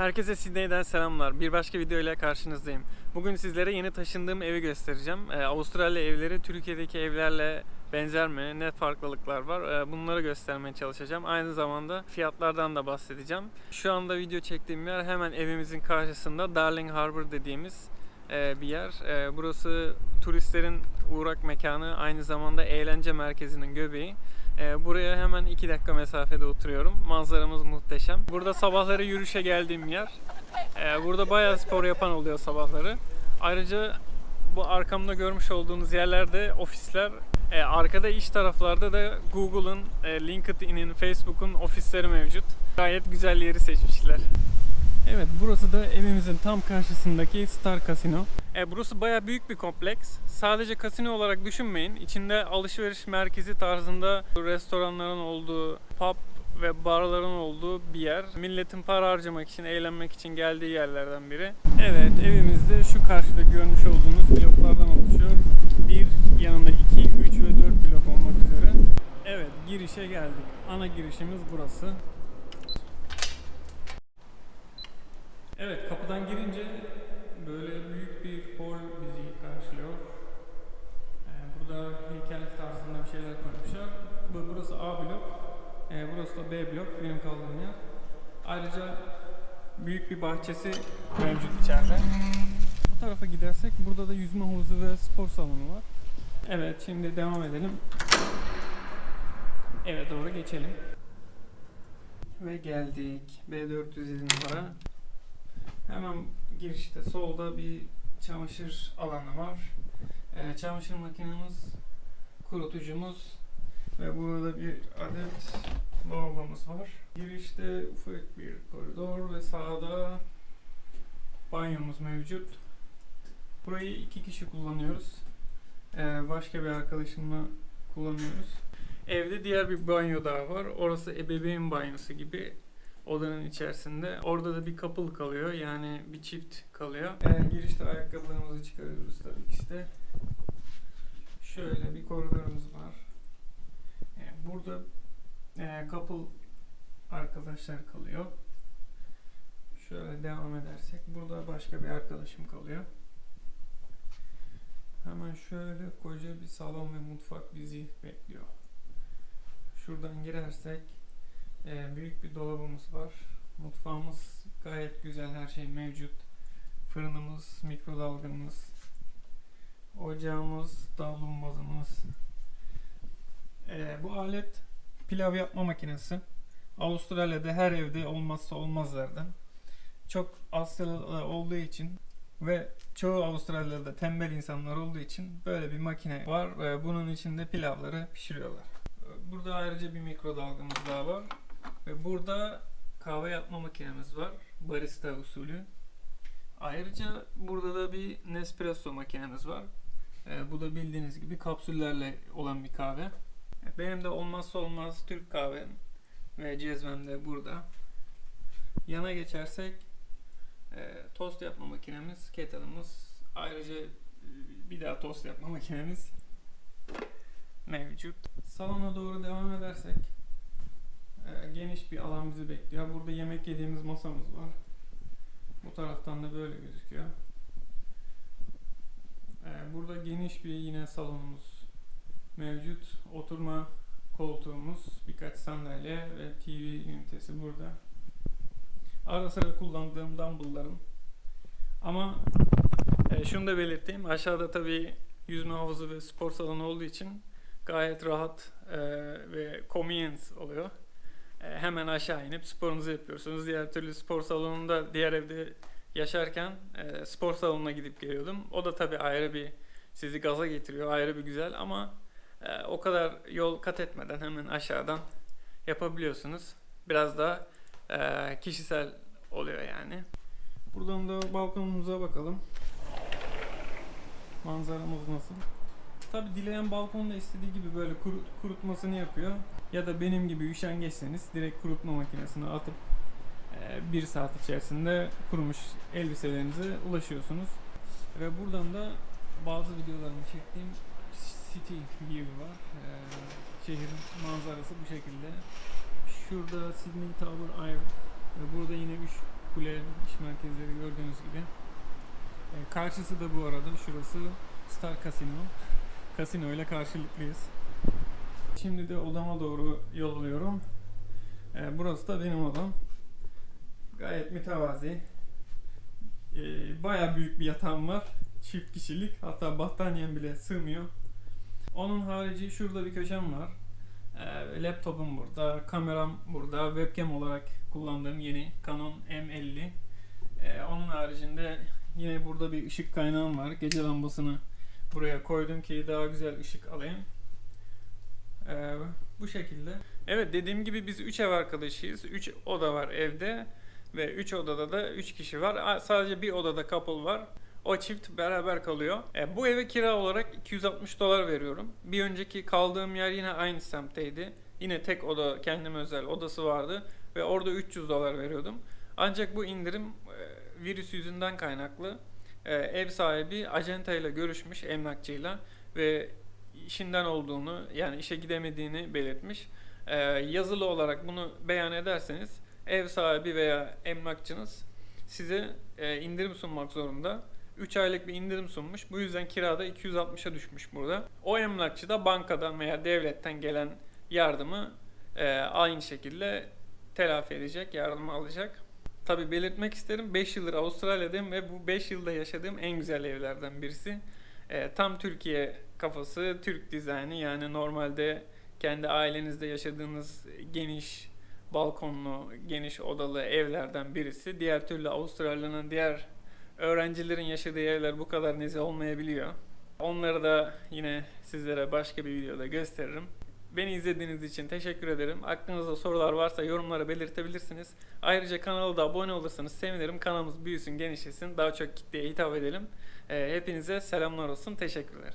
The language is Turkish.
Herkese Sydney'den selamlar. Bir başka video ile karşınızdayım. Bugün sizlere yeni taşındığım evi göstereceğim. Ee, Avustralya evleri Türkiye'deki evlerle benzer mi? Ne farklılıklar var? Ee, bunları göstermeye çalışacağım. Aynı zamanda fiyatlardan da bahsedeceğim. Şu anda video çektiğim yer hemen evimizin karşısında Darling Harbour dediğimiz e, bir yer. E, burası turistlerin uğrak mekanı, aynı zamanda eğlence merkezinin göbeği. E, buraya hemen 2 dakika mesafede oturuyorum. Manzaramız muhteşem. Burada sabahları yürüyüşe geldiğim yer. E, burada bayağı spor yapan oluyor sabahları. Ayrıca bu arkamda görmüş olduğunuz yerlerde ofisler. E, arkada iç taraflarda da Google'ın, e, LinkedIn'in, Facebook'un ofisleri mevcut. Gayet güzel yeri seçmişler. Evet burası da evimizin tam karşısındaki Star Casino. E, burası baya büyük bir kompleks. Sadece kasino olarak düşünmeyin. İçinde alışveriş merkezi tarzında restoranların olduğu, pub ve barların olduğu bir yer. Milletin para harcamak için, eğlenmek için geldiği yerlerden biri. Evet evimizde şu karşıda görmüş olduğunuz bloklardan oluşuyor. Bir yanında 2, 3 ve 4 blok olmak üzere. Evet girişe geldik. Ana girişimiz burası. Kapıdan girince böyle büyük bir hol bizi karşılıyor. Ee, burada heykel tarzında bir şeyler koymuşlar. Bu, burası A blok, ee, burası da B blok benim kaldığım yer. Ayrıca büyük bir bahçesi mevcut içeride. Bu tarafa gidersek burada da yüzme havuzu ve spor salonu var. Evet şimdi devam edelim. Eve doğru geçelim. Ve geldik. B407 numara. Hemen girişte solda bir çamaşır alanı var. Ee, çamaşır makinemiz, kurutucumuz ve burada bir adet lavabomuz var. Girişte ufak bir koridor ve sağda banyomuz mevcut. Burayı iki kişi kullanıyoruz. Ee, başka bir arkadaşımla kullanıyoruz. Evde diğer bir banyo daha var. Orası ebeveyn banyosu gibi odanın içerisinde. Orada da bir couple kalıyor. Yani bir çift kalıyor. Ee, girişte ayakkabılarımızı çıkarıyoruz tabii ki işte. Şöyle bir koridorumuz var. Ee, burada e, couple arkadaşlar kalıyor. Şöyle devam edersek burada başka bir arkadaşım kalıyor. Hemen şöyle koca bir salon ve mutfak bizi bekliyor. Şuradan girersek ee, büyük bir dolabımız var. Mutfağımız gayet güzel, her şey mevcut. Fırınımız, mikrodalgamız, ocağımız, davlumbazımız. Ee, bu alet pilav yapma makinesi. Avustralya'da her evde olmazsa olmazlardan. Çok Asyalı olduğu için ve çoğu Avustralya'da tembel insanlar olduğu için böyle bir makine var ve bunun içinde pilavları pişiriyorlar. Burada ayrıca bir mikrodalgamız daha var. Ve burada kahve yapma makinemiz var. Barista usulü. Ayrıca burada da bir Nespresso makinemiz var. Ee, bu da bildiğiniz gibi kapsüllerle olan bir kahve. Benim de olmazsa olmaz Türk kahvem ve cezvem de burada. Yana geçersek e, tost yapma makinemiz, kettle'ımız. Ayrıca e, bir daha tost yapma makinemiz mevcut. Salona doğru devam edersek e, geniş bir alan bizi bekliyor. Burada yemek yediğimiz masamız var. Bu taraftan da böyle gözüküyor. E, burada geniş bir yine salonumuz mevcut. Oturma koltuğumuz, birkaç sandalye ve TV ünitesi burada. Ara sıra kullandığım dumbbelllarım. Ama e, şunu da belirteyim. Aşağıda tabii yüzme havuzu ve spor salonu olduğu için gayet rahat e, ve convenience oluyor. E, hemen aşağı inip sporunuzu yapıyorsunuz. Diğer türlü spor salonunda diğer evde yaşarken e, spor salonuna gidip geliyordum. O da tabii ayrı bir sizi gaza getiriyor. Ayrı bir güzel ama e, o kadar yol kat etmeden hemen aşağıdan yapabiliyorsunuz. Biraz e, kişisel oluyor yani. Buradan da balkonumuza bakalım. Manzaramız nasıl? Tabi dileyen balkonda istediği gibi böyle kurut, kurutmasını yapıyor. Ya da benim gibi üşengeçseniz direkt kurutma makinesine atıp e, bir saat içerisinde kurumuş elbiselerinize ulaşıyorsunuz. Ve buradan da bazı videolarımı çektiğim city view var. E, şehrin manzarası bu şekilde. Şurada Sydney Tower Eye ve burada yine 3 kule, iş merkezleri gördüğünüz gibi. E, karşısı da bu arada şurası Star Casino. Kasino ile karşılıklıyız. Şimdi de odama doğru yol alıyorum. E, burası da benim odam. Gayet mütevazi. E, Baya büyük bir yatağım var. Çift kişilik. Hatta battaniyem bile sığmıyor. Onun harici şurada bir köşem var. E, laptopum burada, kameram burada, webcam olarak kullandığım yeni Canon M50. E, onun haricinde yine burada bir ışık kaynağım var. Gece lambasını buraya koydum ki daha güzel ışık alayım. E, bu şekilde. Evet dediğim gibi biz 3 ev arkadaşıyız. 3 oda var evde ve 3 odada da 3 kişi var. Sadece bir odada couple var. O çift beraber kalıyor. E, bu eve kira olarak 260 dolar veriyorum. Bir önceki kaldığım yer yine aynı semtteydi. Yine tek oda, kendime özel odası vardı ve orada 300 dolar veriyordum. Ancak bu indirim e, virüs yüzünden kaynaklı. E, ev sahibi acentayla görüşmüş, emlakçıyla ve işinden olduğunu yani işe gidemediğini belirtmiş. E, yazılı olarak bunu beyan ederseniz ev sahibi veya emlakçınız size e, indirim sunmak zorunda. 3 aylık bir indirim sunmuş. Bu yüzden kirada 260'a düşmüş burada. O emlakçı da bankadan veya devletten gelen yardımı e, aynı şekilde telafi edecek, yardımı alacak. Tabi belirtmek isterim 5 yıldır Avustralya'dayım ve bu 5 yılda yaşadığım en güzel evlerden birisi. E, tam Türkiye kafası, Türk dizaynı yani normalde kendi ailenizde yaşadığınız geniş balkonlu, geniş odalı evlerden birisi. Diğer türlü Avustralya'nın diğer öğrencilerin yaşadığı evler bu kadar nezih olmayabiliyor. Onları da yine sizlere başka bir videoda gösteririm. Beni izlediğiniz için teşekkür ederim. Aklınızda sorular varsa yorumlara belirtebilirsiniz. Ayrıca kanala da abone olursanız sevinirim. Kanalımız büyüsün, genişlesin. Daha çok kitleye hitap edelim. Ee, hepinize selamlar olsun. Teşekkürler.